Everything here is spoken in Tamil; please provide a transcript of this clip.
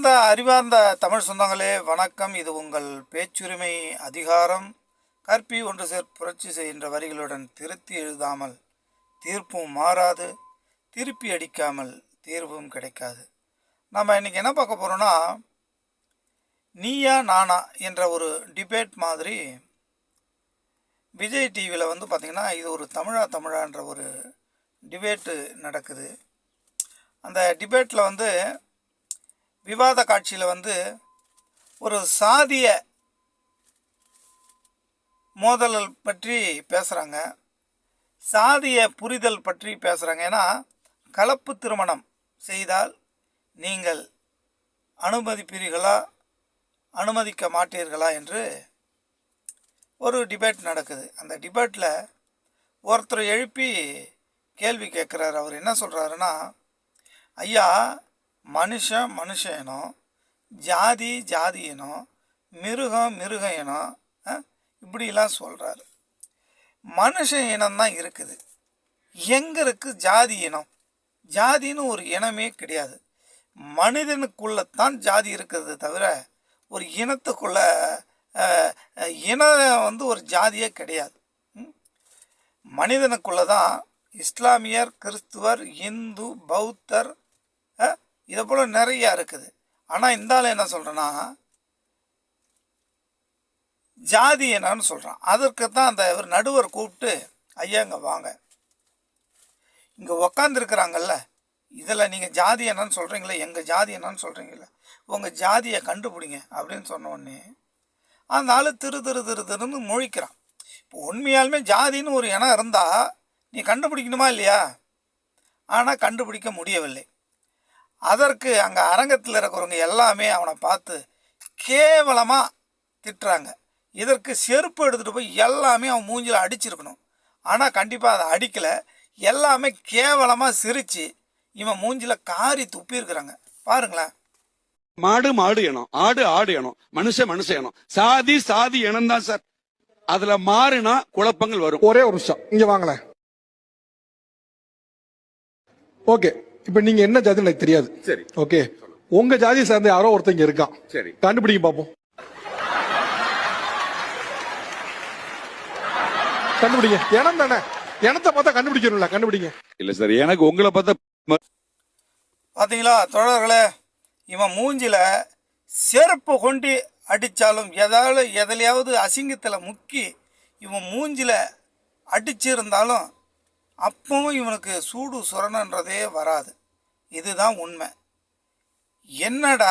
இந்த அறிவார்ந்த தமிழ் சொந்தங்களே வணக்கம். இது உங்கள் பேச்சுரிமை அதிகாரம். கற்பி ஒன்று சேர் புரட்சி செய்கின்ற வரிகளுடன் திருத்தி எழுதாமல் தீர்ப்பும் மாறாது திருப்பி அடிக்காமல் தீர்வும் கிடைக்காது. நம்ம இன்னைக்கு என்ன பார்க்க போகிறோன்னா நீயா நானா என்ற ஒரு டிபேட் மாதிரி விஜய் டிவியில் வந்து பார்த்திங்கன்னா இது ஒரு தமிழா தமிழான்ற ஒரு டிபேட்டு நடக்குது. அந்த டிபேட்டில் வந்து விவாத காட்சியில் வந்து ஒரு சாதிய மோதல் பற்றி பேசுகிறாங்க சாதிய புரிதல் பற்றி பேசுகிறாங்க ஏன்னா கலப்பு திருமணம் செய்தால் நீங்கள் அனுமதிப்பீர்களா அனுமதிக்க மாட்டீர்களா என்று ஒரு டிபேட் நடக்குது. அந்த டிபேட்டில் ஒருத்தர் எழுப்பி கேள்வி கேட்குறாரு. அவர் என்ன சொல்கிறாருன்னா ஐயா மனுஷன் மனுஷ இனம் ஜாதி ஜாதி இனம் மிருகம் மிருக இனம் இப்படிலாம் சொல்கிறாரு மனுஷ இனம்தான் இருக்குது. எங்கே இருக்குது ஜாதி இனம்? ஜாதின்னு ஒரு இனமே கிடையாது. மனிதனுக்குள்ளத்தான் ஜாதி இருக்கிறது தவிர ஒரு இனத்துக்குள்ள இனம் வந்து ஒரு ஜாதியே கிடையாது. ம்? தான் இஸ்லாமியர் கிறிஸ்துவர் இந்து பௌத்தர் இதை போல் நிறையா இருக்குது. ஆனால் இந்த ஆள் என்ன சொல்கிறேன்னா ஜாதி என்னன்னு சொல்கிறான் அதற்கு தான் அந்த இவர் நடுவர் கூப்பிட்டு ஐயா இங்கே வாங்க. இங்கே உக்காந்துருக்குறாங்கல்ல இதில் நீங்கள் ஜாதி என்னன்னு சொல்கிறீங்களே எங்கள் ஜாதி என்னன்னு சொல்கிறீங்களே உங்கள் ஜாதியை கண்டுபிடிங்க அப்படின்னு சொன்ன உடனே அந்த ஆள் திரு திரு திரு திருன்னு முழிக்கிறான். இப்போ உண்மையாலுமே ஜாதின்னு ஒரு இனம் இருந்தால் நீ கண்டுபிடிக்கணுமா இல்லையா? ஆனால் கண்டுபிடிக்க முடியவில்லை. அதற்கு அங்கே அரங்கத்தில் இருக்கிறவங்க எல்லாமே அவனை பார்த்து கேவலமாக திட்டுறாங்க. இதற்கு செருப்பு எடுத்துகிட்டு போய் எல்லாமே அவன் மூஞ்சில அடிச்சிருக்கணும். ஆனால் கண்டிப்பாக அதை அடிக்கலை. எல்லாமே கேவலமாக சிரித்து இவன் மூஞ்சில காரி துப்பியிருக்கிறாங்க பாருங்களேன். மாடு மாடு இனம் ஆடு ஆடு இனம் மனுஷன் மனுஷ இனம் சாதி சாதி இனம் தான் சார். அதுல மாறுனா குழப்பங்கள் வரும். ஒரே ஒரு நிமிஷம். இங்க வாங்களேன். ஓகே. இப்ப நீங்க என்ன ஜாதி எனக்கு தெரியாது. சரி. ஓகே உங்க ஜாதியை சேர்ந்த யாரோ ஒருத்தங்க இருக்கான். சரி. கண்டுபிடிங்க பாப்போம். கண்டுபிடிங்க. இனம் தானே. இனத்தை பார்த்தா கண்டுபிடிக்கணும்ல. கண்டுபிடிங்க. இல்ல சார் எனக்கு உங்களை பார்த்தா பார்த்தீங்களா தோழர்களே இவன் மூஞ்சில செருப்பு கொண்டு அடித்தாலும் எதாவது எதுலையாவது அசிங்கத்தில் முக்கி இவன் மூஞ்சில அடிச்சிருந்தாலும் அப்பவும் இவனுக்கு சூடு சுரணன்றதே வராது. இதுதான் உண்மை. என்னடா